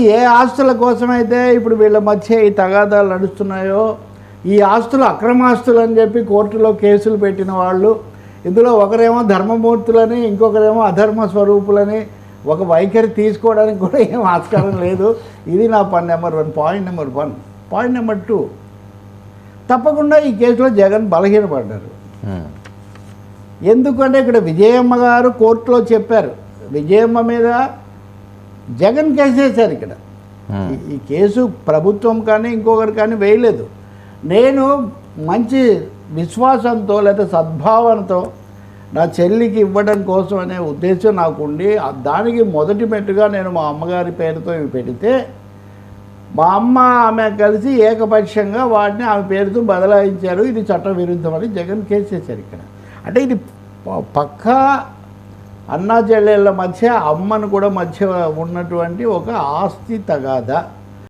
ఏ ఆస్తుల కోసమైతే ఇప్పుడు వీళ్ళ మధ్య ఈ తగాదాలు నడుస్తున్నాయో ఈ ఆస్తులు అక్రమాస్తులు అని చెప్పి కోర్టులో కేసులు పెట్టిన వాళ్ళు ఇందులో ఒకరేమో ధర్మమూర్తులని ఇంకొకరేమో అధర్మ స్వరూపులని ఒక వైఖరి తీసుకోవడానికి కూడా ఏం ఆస్కారం లేదు. ఇది నా పని number one point number one point number two తప్పకుండా ఈ కేసులో జగన్ బలహీనపడ్డారు. ఎందుకంటే ఇక్కడ విజయమ్మ గారు కోర్టులో చెప్పారు. విజయమ్మ మీద జగన్ కేసేశారు ఇక్కడ. ఈ- కేసు ప్రభుత్వం కానీ ఇంకొకరు కానీ వేయలేదు. నేను మంచి విశ్వాసంతో లేదా సద్భావనతో నా చెల్లికి ఇవ్వడం కోసం అనే ఉద్దేశం నాకుండి దానికి మొదటి మెట్టుగా నేను మా అమ్మగారి పేరుతో ఇవి పెడితే మా అమ్మ ఆమె కలిసి ఏకపక్షంగా వాటిని ఆమె పేరుతో బదలాయించారు. ఇది చట్ట విరుద్ధమని జగన్ కేసు చేశారు ఇక్కడ. అంటే ఇది పక్కా అన్నా చెల్లెళ్ళ మధ్య అమ్మను కూడా మధ్య ఉన్నటువంటి ఒక ఆస్తి తగాదా.